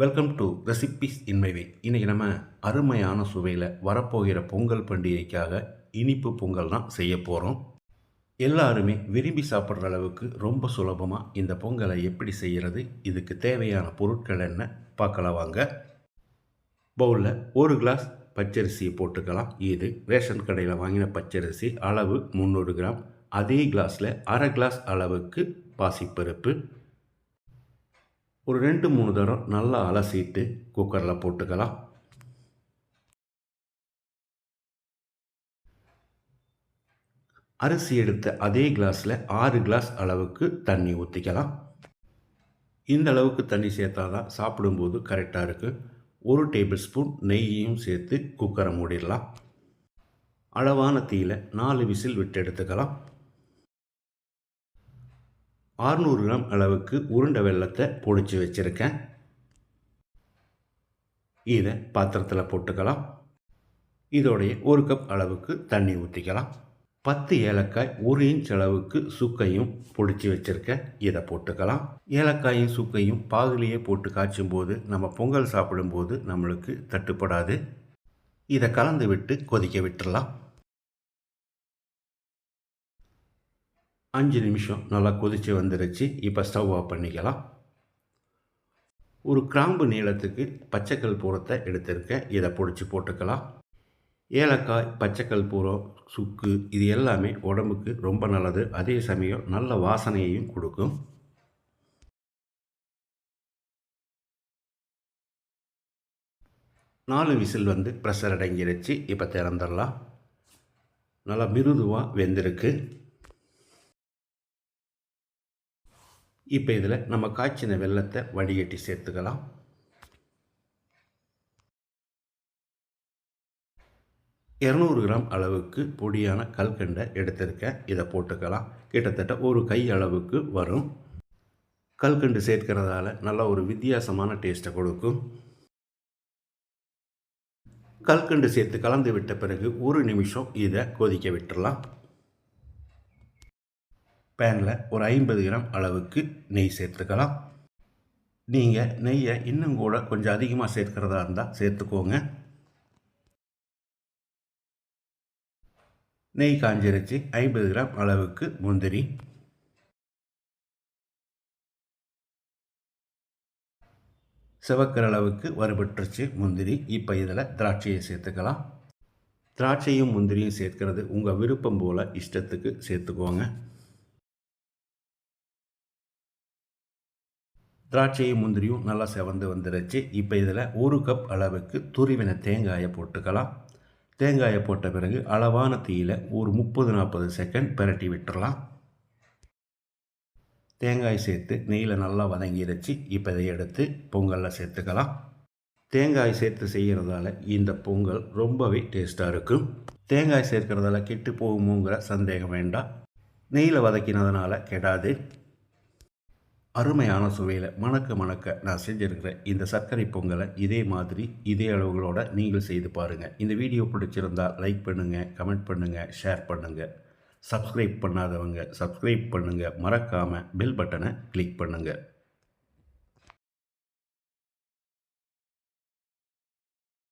Welcome to recipes இன்மைவே இன்றைக்கி நம்ம அருமையான சுவையில் வரப்போகிற பொங்கல் பண்டிகைக்காக இனிப்பு பொங்கல் தான் செய்ய போகிறோம் எல்லாருமே விரும்பி சாப்பிட்ற அளவுக்கு ரொம்ப சுலபமாக இந்த பொங்கலை எப்படி செய்கிறது இதுக்கு தேவையான பொருட்கள் என்ன பார்க்கலாம் வாங்க. பவுலில் ஒரு கிளாஸ் பச்சரிசியை போட்டுக்கலாம். இது ரேஷன் கடையில் வாங்கின பச்சரிசி அளவு முந்நூறு கிராம். அதே கிளாஸில் அரை கிளாஸ் அளவுக்கு பாசிப்பருப்பு. ஒரு ரெண்டு மூணு தரம் நல்லா அலசிட்டு குக்கரில் போட்டுக்கலாம். அரிசி எடுத்த அதே கிளாஸில் ஆறு கிளாஸ் அளவுக்கு தண்ணி ஊற்றிக்கலாம் இந்த அளவுக்கு தண்ணி சேர்த்தா தான் சாப்பிடும்போது கரெக்டாக இருக்குது ஒரு டேபிள் ஸ்பூன் நெய்யையும் சேர்த்து குக்கரை மூடிடலாம். அளவான தீயில் நாலு விசில் விட்டு எடுத்துக்கலாம். ஆறுநூறு கிராம் அளவுக்கு உருண்டை வெள்ளத்தை பொடிச்சு வச்சுருக்கேன். இதை பாத்திரத்தில் போட்டுக்கலாம். இதோடைய ஒரு கப் அளவுக்கு தண்ணி ஊற்றிக்கலாம் பத்து ஏலக்காய் ஒரு இன்ச் அளவுக்கு சுக்கையும் பொடிச்சு வச்சுருக்கேன். இதை போட்டுக்கலாம். ஏலக்காயும் சுக்கையும் பாகுலேயே போட்டு காய்ச்சும் போது நம்ம பொங்கல் சாப்பிடும்போது நம்மளுக்கு தட்டுப்படாது. இதை கலந்து விட்டு கொதிக்க விட்டுடலாம் அஞ்சு நிமிஷம் நல்லா கொதித்து வந்துருச்சு. இப்போ ஸ்டவ் ஆஃப் பண்ணிக்கலாம். ஒரு கிராம்பு நீளத்துக்கு பச்சைக்கல் பூரத்தை எடுத்திருக்கேன். இதை பிடிச்சி போட்டுக்கலாம். ஏலக்காய் பச்சைக்கல் பூரம் சுக்கு இது எல்லாமே உடம்புக்கு ரொம்ப நல்லது. அதே சமயம் நல்ல வாசனையையும் கொடுக்கும். நாலு விசில் வந்து ப்ரெஷர் அடங்கிருச்சு. இப்போ திறந்துடலாம். நல்லா மிருதுவாக வெந்திருக்கு. இப்போ இதில் நம்ம காய்ச்சின வெள்ளத்தை வடிகட்டி சேர்த்துக்கலாம். இரநூறு கிராம் அளவுக்கு பொடியான கல்கண்டை எடுத்திருக்கேன். இதை போட்டுக்கலாம். கிட்டத்தட்ட ஒரு கை அளவுக்கு வரும். கல்கண்டு சேர்க்கிறதால நல்ல ஒரு வித்தியாசமான டேஸ்ட்டை கொடுக்கும். கல்கண்டு சேர்த்து கலந்து விட்ட பிறகு ஒரு நிமிஷம் இதை கொதிக்க விட்டுடலாம் பேனில் ஒரு ஐம்பது கிராம் அளவுக்கு நெய் சேர்த்துக்கலாம். நீங்கள் நெய்யை இன்னும் கூட கொஞ்சம் அதிகமாக சேர்க்கிறதா இருந்தால் சேர்த்துக்கோங்க. நெய் காஞ்சிருச்சு. ஐம்பது கிராம் அளவுக்கு முந்திரி. சிவக்கிற அளவுக்கு வறுபட்டுருச்சு முந்திரி. இப்போ இதில் திராட்சையை சேர்த்துக்கலாம். திராட்சையும் முந்திரியும் சேர்க்கிறது உங்கள் விருப்பம் போல் இஷ்டத்துக்கு சேர்த்துக்கோங்க. திராட்சையும் முந்திரியும் நல்லா செவந்து வந்துருச்சு. இப்போ இதில் ஒரு கப் அளவுக்கு துருவின தேங்காயை போட்டுக்கலாம். தேங்காயை போட்ட பிறகு அளவான தீயில் ஒரு முப்பது நாற்பது செகண்ட் பிரட்டி விட்டுடலாம் தேங்காய் சேர்த்து நெய்யில் நல்லா வதங்கிடுச்சு இப்போ இதை எடுத்து பொங்கலில் சேர்த்துக்கலாம். தேங்காய் சேர்த்து செய்கிறதால இந்த பொங்கல் ரொம்பவே டேஸ்ட்டாக இருக்கும். தேங்காய் சேர்க்கிறதால கெட்டு போகுமோங்கிற சந்தேகம் வேண்டாம். நெய்யில் வதக்கினதுனால கெடாது. அருமையான சுவையில் மணக்க மணக்க நான் செஞ்சுருக்கிற இந்த சர்க்கரை பொங்கலை இதே மாதிரி இதே அளவுகளோட நீங்கள் செய்து பாருங்கள் இந்த வீடியோ பிடிச்சிருந்தால் லைக் பண்ணுங்கள் கமெண்ட் பண்ணுங்கள் ஷேர் பண்ணுங்கள் சப்ஸ்கிரைப் பண்ணாதவங்க சப்ஸ்கிரைப் பண்ணுங்கள் மறக்காமல் பெல் பட்டனை கிளிக் பண்ணுங்கள்